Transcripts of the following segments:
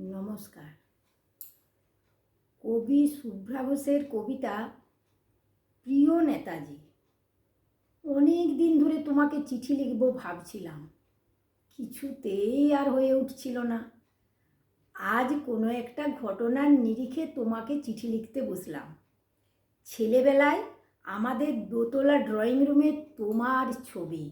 নমস্কার। কবি শুভ্রা ঘোষের কবিতা প্রিয় নেতাজি। অনেক দিন ধরে তোমাকে চিঠি লিখব ভাবছিলাম। কিছুতেই আর হয়ে উঠছিল না। আজ কোনো একটা ঘটনার নিরিখে তোমাকে চিঠি লিখতে বসলাম। ছেলেবেলায় আমাদের দোতলা ড্রয়িং রুমে তোমার ছবি।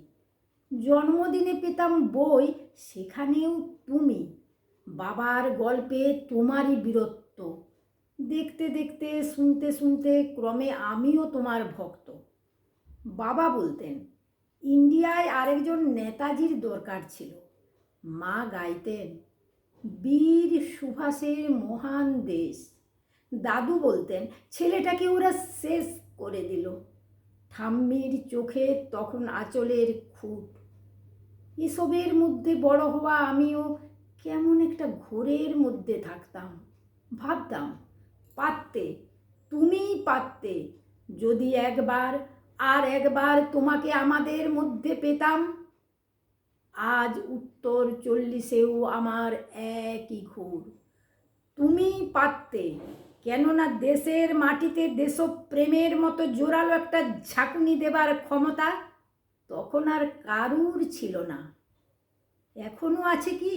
জন্মদিনে পেতাম বই, সেখানেও তুমি। বাবার গল্পে তোমারই বীরত্ব। দেখতে দেখতে, শুনতে শুনতে ক্রমে আমিও তোমার ভক্ত। বাবা বলতেন, ইন্ডিয়ায় আরেকজন নেতাজির দরকার ছিল। মা গাইতেন, বীর সুভাষের মহান দেশ। দাদু বলতেন, ছেলেটাকে ওরা শেষ করে দিল। ঠাম্মির চোখে তখন আঁচলের খুঁট। এসবের মধ্যে বড় হওয়া আমিও কেমন একটা ঘোরের মধ্যে থাকতাম। ভাবতাম, পারতে, তুমিই পারতে, যদি একবার আর একবার তোমাকে আমাদের মধ্যে পেতাম, আজ উত্তর চল্লিশেও আমার একই ঘোর। তুমি পারতে, কেননা দেশের মাটিতে দেশপ্রেমের মতো জোরালো একটা ঝাঁকুনি দেবার ক্ষমতা তখন আর কারুর ছিল না। এখনও আছে কি?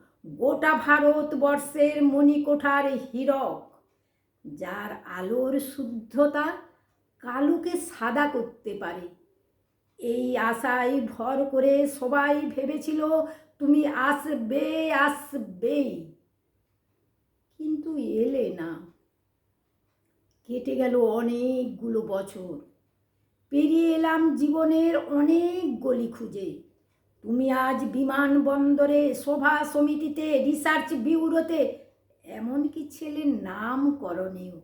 গোটা ভারতবর্ষের মণিকোঠার হীরক, যার আলোর শুদ্ধতা কালুকে সাদা করতে পারে। এই আশায় ভর করে সবাই ভেবেছিল, তুমি আসবে, আসবেই। কিন্তু এলে না। কেটে গেল অনেকগুলো বছর। পেরিয়ে এলাম জীবনের অনেক গলি খুঁজে। তুমি আজ বিমানবন্দরে সভা সমিতিতে রিসার্চ ব্যুরোতে এমনকি ছেলের নাম করণীয়?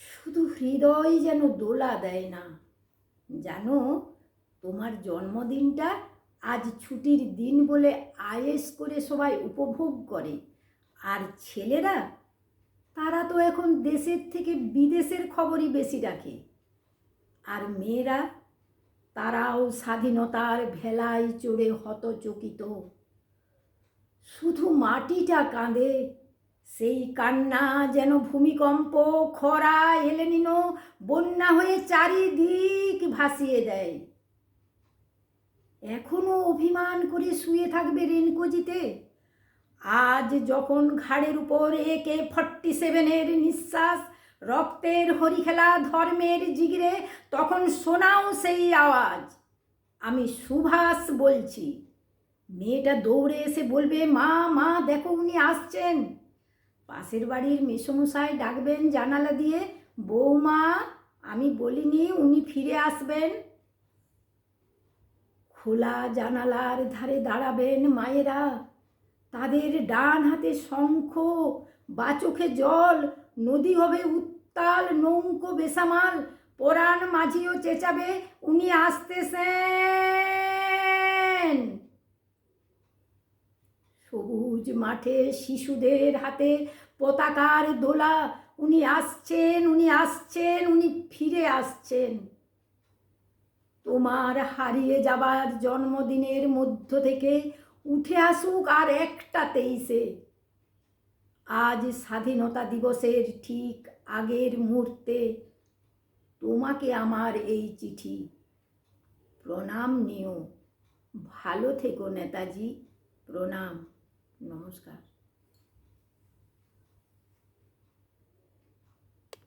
শুধু হৃদয় যেন দোলা দেয় না। জানো, তোমার জন্মদিনটা আজ ছুটির দিন বলে আয়েস করে সবাই উপভোগ করে। আর ছেলেরা, তারা তো এখন দেশের থেকে বিদেশের খবরই বেশি রাখে। আর মেয়েরা তারাও স্বাধীনতার ভেলায় চড়ে হতচকিত। শুধু মাটিটা কাঁদে, সেই কান্না যেন ভূমিকম্প, খরা, এলেনিনো বন্যা হয়ে চারিদিক ভাসিয়ে দেয়। এখনও অভিমান করে শুয়ে থাকবে রেনকোজিতে। আজ যখন ঘাড়ের উপর একে ফর্টি সেভেনের নিঃশ্বাস রক্তের হরিখেলা ধর্মের জিগিরে, তখন শোনাও সেই আওয়াজ। আমি সুভাষ বলছি, মেয়েটা দৌড়ে এসে বলবে, মা মা, দেখো উনি আসছেন। পাশের বাড়ির মেসমশাই ডাকবেন জানালা দিয়ে, বৌমা, আমি বলিনি উনি ফিরে আসবেন। খোলা জানালার ধারে দাঁড়াবেন মায়েরা। তাদের ডান হাতে শঙ্খ, বা চোখে জল, নদী হবে উত্তাল, নৌকো বেসামাল, পরাণ মাঝিও চেঁচাবে, উনি আসতেছেন। সবুজ মাঠে শিশুদের হাতে পতাকার দোলা উনি আসছেন উনি আসছেন, উনি ফিরে আসছেন। তোমার হারিয়ে যাবার জন্মদিনের মধ্য থেকে উঠে আসুক আর একটা তেইশে আজ স্বাধীনতা দিবসের ঠিক আগের মুহূর্তে তোমাকে আমার এই চিঠি। প্রণাম নিও। ভালো থেকো নেতাজি। প্রণাম। নমস্কার।